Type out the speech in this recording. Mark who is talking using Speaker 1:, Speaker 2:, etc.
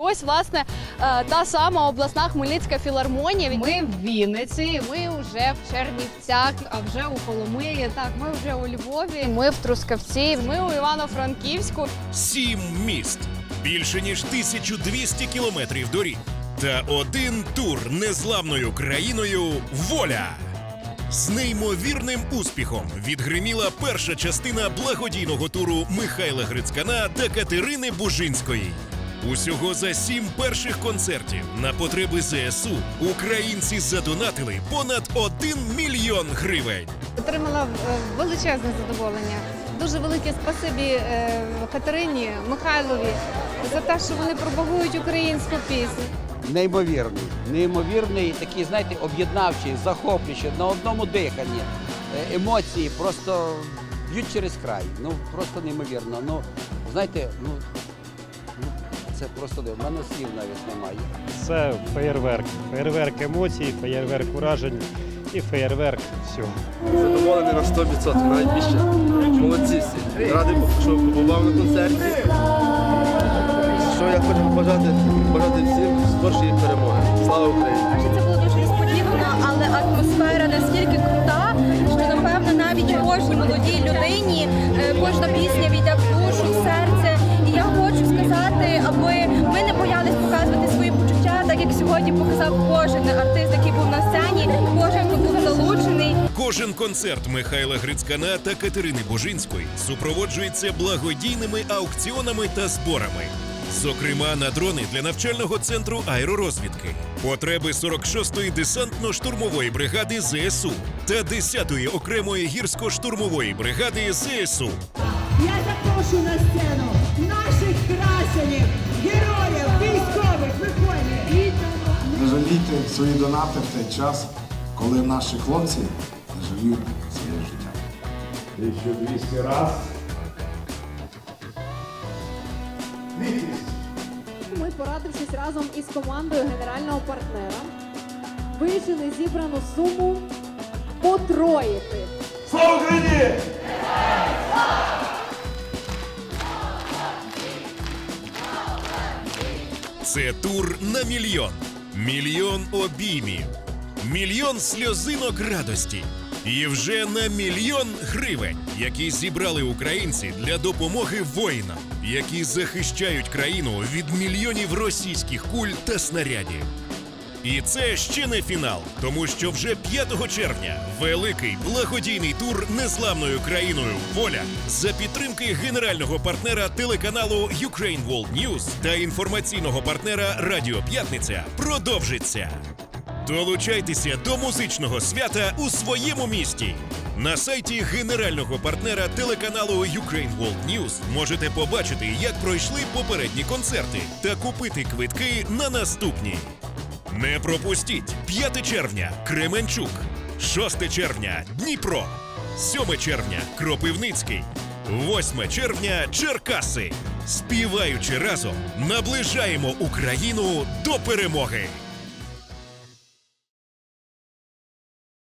Speaker 1: Ось власне е, та сама обласна Хмельницька філармонія.
Speaker 2: Ми в Вінниці, ми вже в Чернівцях, а вже у Коломиї. Так, ми вже у Львові.
Speaker 1: Ми в Трускавці. Ми у Івано-Франківську.
Speaker 3: Сім міст, більше ніж 1200 кілометрів доріг та один тур незламною країною Воля. З неймовірним успіхом відгриміла перша частина благодійного туру Михайла Грицькана та Катерини Бужинської. Усього за сім перших концертів на потреби ЗСУ українці задонатили понад 1 мільйон гривень.
Speaker 2: Отримала е, величезне задоволення. Дуже велике спасибі е, Катерині Михайлові за те, що вони пропагують українську пісню.
Speaker 4: неймовірний, неймовірний, такий, знаєте, об'єднавчий, захоплюючий, на одному диханні. Е, Емоції просто б'ють через край. Ну просто неймовірно. Ну, знаєте, ну це просто диво. В мене слів навіть немає.
Speaker 5: Це феєрверк. Феєрверк емоцій, феєрверк уражень і феєрверк всього.
Speaker 6: Задоволений на 100%, навіть більше. Молодці всі. Радий, що побував на концерті. Що я хочу побажати, побажати всім скоршої перемоги. Слава Україні!
Speaker 7: Це було дуже несподівано, але атмосфера настільки крута, що напевно навіть кожній молодій людині е, кожна пісня війде сьогодні показав кожен артист, який був на сцені, кожен хто був залучений.
Speaker 3: Кожен концерт Михайла Грицькана та Катерини Бужинської супроводжується благодійними аукціонами та зборами. Зокрема, на дрони для навчального центру аеророзвідки, потреби 46-ї десантно-штурмової бригади ЗСУ та 10-ї окремої гірсько-штурмової бригади ЗСУ.
Speaker 8: Я запрошую на сцену наших красенів,
Speaker 9: свої донати в той час, коли наші хлопці живуть своє життя.
Speaker 10: 1200 раз.
Speaker 11: Ми, порадившись разом із командою генерального партнера, вирішили зібрану суму потроїти.
Speaker 10: Слава Україні!
Speaker 3: Це тур на мільйон, мільйон обіймів, мільйон сльозинок радості. І вже на мільйон гривень, які зібрали українці для допомоги воїнам, які захищають країну від мільйонів російських куль та снарядів. І це ще не фінал, тому що вже 5 червня великий благодійний тур незламною країною Воля за підтримки генерального партнера телеканалу Ukraine World News та інформаційного партнера Радіо П'ятниця продовжиться. Долучайтеся до музичного свята у своєму місті. На сайті генерального партнера телеканалу Ukraine World News можете побачити, як пройшли попередні концерти та купити квитки на наступні. Не пропустіть. 5 червня. Кременчук, 6 червня. Дніпро, 7 червня. Кропивницький, 8 червня. Черкаси. Співаючи разом, наближаємо Україну до перемоги.